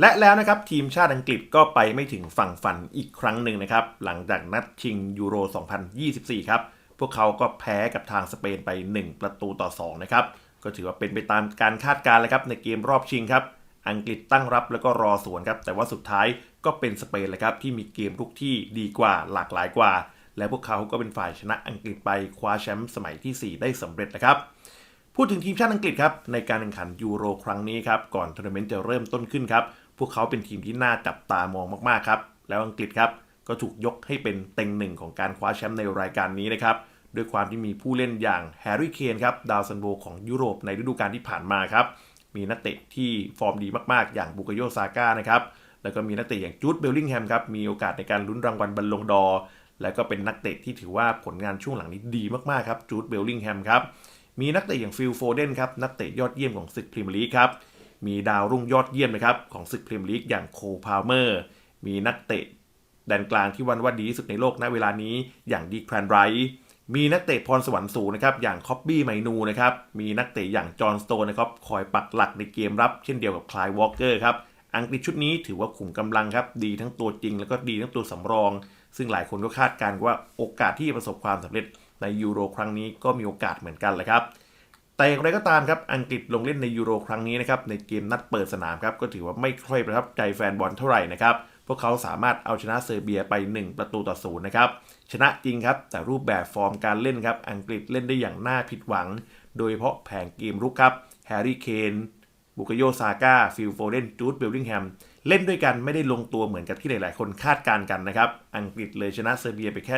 และแล้วนะครับทีมชาติอังกฤษก็ไปไม่ถึงฝั่งฝันอีกครั้งหนึ่งนะครับ หลังจากนัดชิงยูโร 2024 ครับ พวกเขาก็แพ้กับทางสเปนไป 1 ประตูต่อ 2 นะครับ ก็ถือว่าเป็นไปตามการคาดการณ์เลยครับในเกมรอบชิงครับ อังกฤษตั้งรับแล้วก็รอสวนครับ แต่ว่าสุดท้ายก็เป็นสเปนเลยครับที่มีเกมรุกที่ดีกว่าหลากหลายกว่า และพวกเขาก็เป็นฝ่ายชนะอังกฤษไปคว้าแชมป์สมัยที่ 4 ได้สำเร็จนะครับพูดถึงทีมชาติอังกฤษครับในการแข่งขันยูโรครั้งนี้ครับก่อนทัวร์นาเมนต์จะเริ่มต้นขึ้นครับ วกเขาเป็นทีมที่น่าจับตามองมากๆครับ แล้วอังกฤษครับก็ถูกยกให้เป็นเต็งหนึ่งของการคว้าแชมป์ในรายการนี้นะครับด้วยความที่มีผู้เล่นอย่างแฮร์รี่เคนครับดาวซันโบของยุโรปในฤดูกาลที่ผ่านมาครับมีนักเตะที่ฟอร์มดีมากๆ อย่างบุกโยซาก้านะครับแล้วก็มีนักเตะอย่างจูดเบลลิงแฮมครับมีโอกาสในการลุ้นรางวัลบัลลงดอ และก็เป็นนักเตะที่ถือว่าผลงานช่วงหลังนี้ดีมากๆครับจูดเบลลิงแฮมครับมีนักเตะอย่างฟิลโฟเดนครับนักเตะยอดเยี่ยมของศึกพรีเมียร์ลีกครับ มีดาวรุ่งยอดเยี่ยมนะครับของศึกพรีเมียร์ลีกอย่างโคพาวเมอร์ มีนักเตะแดนกลางที่วันว่าดีที่สุดในโลกณเวลานี้อย่างดีแครนไรมีนักเตะพรสวรรค์สูงนะครับอย่างคอบบี้ไมนูนะครับมีนักเตะอย่างจอห์นสโตนนะครับคอยปักหลักในเกมรับเช่นเดียวกับคลายวอลเกอร์ครับอังกฤษชุดนี้ถือว่าขุมกำลังครับดีทั้งตัวจริง แล้วก็ดีทั้งตัวสำรอง ซึ่งหลายคนก็คาดการณ์ว่าโอกาสที่ประสบความสำเร็จในยูโรครั้งนี้ก็มีโอกาสเหมือนกันแหละครับ แต่อย่างไรก็ตามครับอังกฤษลงเล่นในยูโรครั้งนี้นะครับในเกมนัดเปิดสนามครับก็ถือว่าไม่ค่อยประทับใจแฟนบอลเท่าไหร่นะครับพวกเขาสามารถเอาชนะเซอร์เบียไป 1 ประตูต่อศูนย์นะครับชนะจริงครับแต่รูปแบบฟอร์มการเล่นครับอังกฤษเล่นได้อย่างน่าผิดหวัง โดยเฉพาะแผงเกมรุกครับแฮร์รี่เคนบุกโยซาก้าฟิลโฟเดนจูดเบลลิงแฮมเล่นด้วยกันไม่ได้ลงตัวเหมือนกับที่หลายๆ คนคาดการณ์กันนะครับ อังกฤษเลยชนะเซอร์เบียไปแค่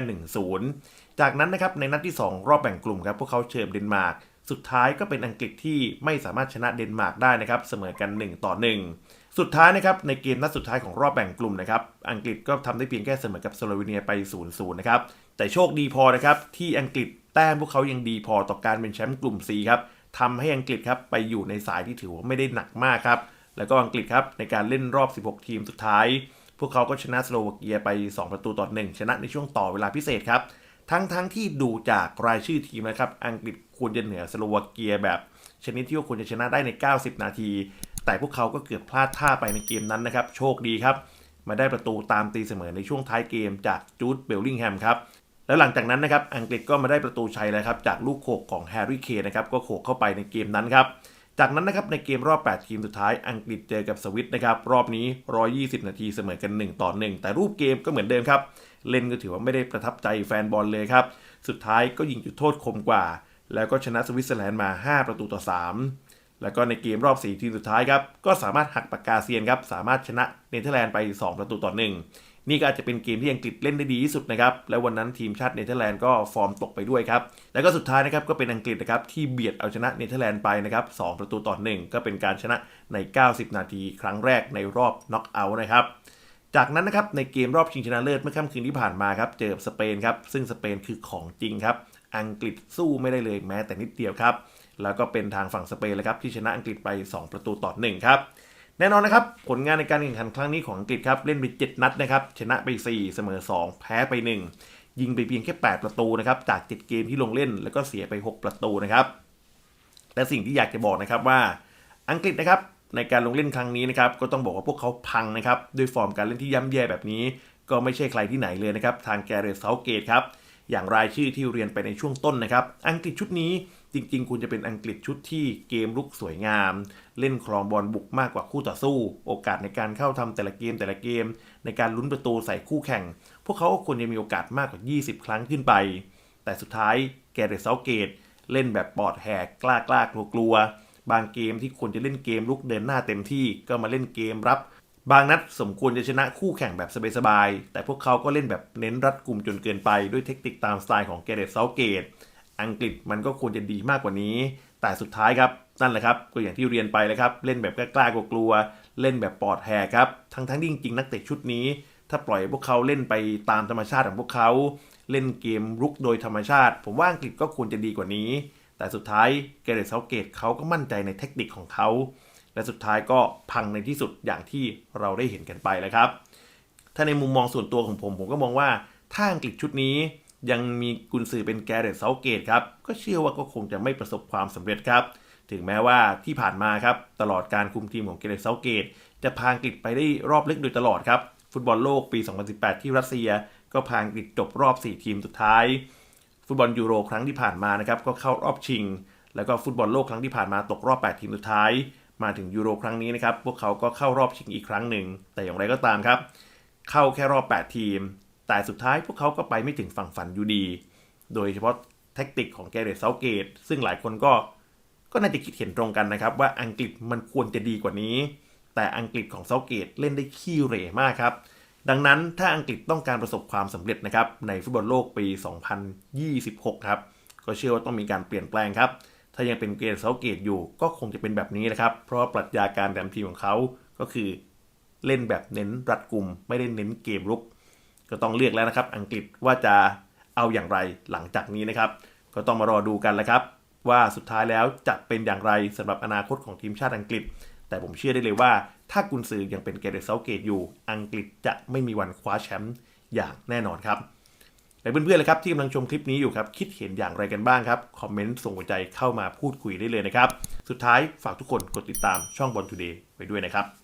1-0 จากนั้นนะครับในนัดที่ 2 รอบแบ่งกลุ่มครับพวกเขาเชิญเดนมาร์ก สุดท้ายก็เป็นอังกฤษที่ไม่สามารถชนะเดนมาร์กได้นะครับเสมอกัน 1 ต่อ 1 สุดท้ายนะครับในเกมนัดสุดท้ายของรอบแบ่งกลุ่มนะครับอังกฤษก็ทำได้เพียงแค่เสมอกับสโลวีเนียไป0-0นะครับแต่โชคดีพอนะครับที่อังกฤษแต้มพวกเขายังดีพอต่อการเป็นแชมป์กลุ่ม C ครับทำให้อังกฤษครับไปอยู่ในสายที่ถือว่าไม่ได้หนักมากครับแล้วก็อังกฤษครับในการเล่นรอบ 16 ทีมสุดท้าย พวกเขาก็ชนะสโลวาเกียไป 2 ประตูต่อ 1 ชนะในช่วงต่อเวลาพิเศษครับ ทั้งทั้งที่ดูจากรายชื่อทีมนะครับ อังกฤษควรจะเหนือสโลวาเกียแบบชนิดที่ว่าควรจะชนะได้ใน 90 นาที แต่พวกเขาก็เกือบพลาดท่าไปในเกมนั้นนะครับ โชคดีครับ มาได้ประตูตามตีเสมอในช่วงท้ายเกมจากจูดเบลลิงแฮมครับ แล้วหลังจากนั้นนะครับ อังกฤษก็มาได้ประตูชัยแล้วครับ จากลูกโขกของแฮร์รี่เคนนะครับ ก็โขกเข้าไปในเกมนั้นครับ จากนั้นนะครับในเกมรอบ 8 ทีมสุดท้ายอังกฤษเจอกับสวิตนะครับรอบนี้ 120 นาทีเสมอกัน 1 ต่อ 1 แต่รูปเกมก็เหมือนเดิมครับ เล่นก็ถือว่าไม่ได้ประทับใจแฟนบอลเลยครับ สุดท้ายก็ยิงจุดโทษคมกว่า แล้วก็ชนะสวิตเซอร์แลนด์มา 5 ประตูต่อ 3 แล้วก็ในเกมรอบ 4 ทีมสุดท้ายครับก็สามารถหักปากกาเซียนครับสามารถชนะเนเธอร์แลนด์ไป 2 ประตูต่อ 1 นี่ก็อาจจะเป็นเกมที่อังกฤษเล่นได้ดีที่สุดนะครับ และวันนั้นทีมชาติเนเธอร์แลนด์ก็ฟอร์มตกไปด้วยครับ แล้วก็สุดท้ายนะครับก็เป็นอังกฤษนะครับที่เบียดเอาชนะเนเธอร์แลนด์ไปนะครับ2ประตูต่อ1ก็เป็นการชนะใน 90 นาที ครั้งแรกในรอบน็อกเอาท์นะครับจากนั้นนะครับในเกมรอบชิงชนะเลิศเมื่อค่ำคืนที่ผ่านมาครับเจอสเปนครับซึ่งสเปนคือของจริงครับอังกฤษสู้ไม่ได้เลยแม้แต่นิดเดียวครับแล้วก็เป็นทางฝั่งสเปนเลยครับที่ชนะอังกฤษไป 2 ประตูต่อ1ครับ แน่นอนนะครับ ผลงานในการแข่งขันครั้งนี้ของอังกฤษครับ เล่นไป 7 นัดนะครับ ชนะไป 4 เสมอ 2 แพ้ไป 1 ยิงไปเพียงแค่ 8 ประตูนะครับ จาก 7 เกมที่ลงเล่นแล้วก็เสียไป 6 ประตูนะครับ และสิ่งที่อยากจะบอกนะครับว่าอังกฤษนะครับในการลงเล่นครั้งนี้นะครับก็ต้องบอกว่าพวกเขาพังนะครับด้วยฟอร์มการเล่นที่ย่ำแย่แบบนี้ ก็ไม่ใช่ใครที่ไหนเลยนะครับทางแกเรตเซาเกตครับ อย่างรายชื่อที่เรียนไปในช่วงต้นนะครับ อังกฤษชุดนี้จริงๆ คุณจะเป็นอังกฤษชุดที่เกมลุกสวยงาม เล่นครองบอลบุกมากกว่าคู่ต่อสู้ โอกาสในการเข้าทำแต่ละเกมแต่ละเกม ในการลุ้นประตูใส่คู่แข่ง พวกเขาควรจะมีโอกาสมากกว่า 20 ครั้งขึ้นไป แต่สุดท้ายแกเรตเซาเกต เล่นแบบปอดแหกกล้ากล้ากลัวกลัวบางเกมที่ควรจะเล่นเกมลุกเดินหน้าเต็มที่ก็มาเล่นเกมรับ บางนัดสมควรจะชนะคู่แข่งแบบสบายๆ แต่พวกเขาก็เล่นแบบเน้นรัดกุมจนเกินไปด้วยเทคนิคตามสไตล์ของแกเรตเซาเกต อังกฤษมันก็ควรจะดีมากกว่านี้ แต่สุดท้ายครับ นั่นแหละครับ ก็อย่างที่เรียนไปเลยครับ เล่นแบบกล้าๆกลัวๆ เล่นแบบปอดแหกครับ ทั้งๆที่จริงๆ นักเตะชุดนี้ ถ้าปล่อยพวกเขาเล่นไปตามธรรมชาติของพวกเขา เล่นเกมรุกโดยธรรมชาติ ผมว่าอังกฤษก็ควรจะดีกว่านี้ แต่สุดท้ายแกเรตเซาเกตเขาก็มั่นใจในเทคนิคของเขา และสุดท้ายก็พังในที่สุดอย่างที่เราได้เห็นกันไปแล้วครับ ถ้าในมุมมองส่วนตัวของผม ผมก็มองว่าถ้าอังกฤษชุดนี้ยังมีกุนซือเป็นแกเรตเซาเกตครับ ก็เชื่อว่าก็คงจะไม่ประสบความสำเร็จครับ ถึงแม้ว่าที่ผ่านมาครับ ตลอดการคุมทีมของแกเรตเซาเกต จะพาอังกฤษไปได้รอบลึกโดยตลอดครับ ฟุตบอลโลกปี 2018 ที่รัสเซีย ก็พาอังกฤษจบรอบ 4 ทีมสุดท้าย ฟุตบอลยูโรครั้งที่ผ่านมานะครับก็เข้ารอบชิง แล้วก็ฟุตบอลโลกครั้งที่ผ่านมาตกรอบ 8 ทีมสุดท้าย มาถึงยูโรครั้งนี้นะครับพวกเขาก็เข้ารอบชิงอีกครั้งหนึ่ง แต่อย่างไรก็ตามครับ เข้าแค่รอบ 8 ทีม แต่สุดท้ายพวกเขาก็ไปไม่ถึงฝั่งฝันอยู่ดี โดยเฉพาะแท็กติกของแกเรตเซาเกต ซึ่งหลายคนก็ก็น่าจะคิดเห็นตรงกันนะครับ ว่าอังกฤษมันควรจะดีกว่านี้ แต่อังกฤษของเซาเกตเล่นได้ขี้เหร่มากครับดังนั้นถ้าอังกฤษต้องการประสบความสำเร็จนะครับในฟุตบอลโลกปี 2026 ครับ ก็เชื่อว่าต้องมีการเปลี่ยนแปลงครับ ถ้ายังเป็นเกรดเซาเกตอยู่ก็คงจะเป็นแบบนี้นะครับ เพราะปรัชญาการแดมทีมของเขาก็คือเล่นแบบเน้นรัดกลุ่ม ไม่ได้เน้นเกมรุก ก็ต้องเลือกแล้วนะครับ อังกฤษว่าจะเอาอย่างไรหลังจากนี้นะครับ ก็ต้องมารอดูกันแล้วครับ ว่าสุดท้ายแล้วจะเป็นอย่างไรสำหรับอนาคตของทีมชาติอังกฤษ แต่ผมเชื่อได้เลยว่า ถ้ากุนซือยังเป็นเกเรเซาเกตอยู่ อังกฤษจะไม่มีวันคว้าแชมป์อย่างแน่นอนครับ และเพื่อนๆเลยครับที่กำลังชมคลิปนี้อยู่ครับ คิดเห็นอย่างไรกันบ้างครับ คอมเมนต์ส่งหัวใจเข้ามาพูดคุยได้เลยนะครับ สุดท้ายฝากทุกคนกดติดตามช่องบอลทูเดย์ไปด้วยนะครับ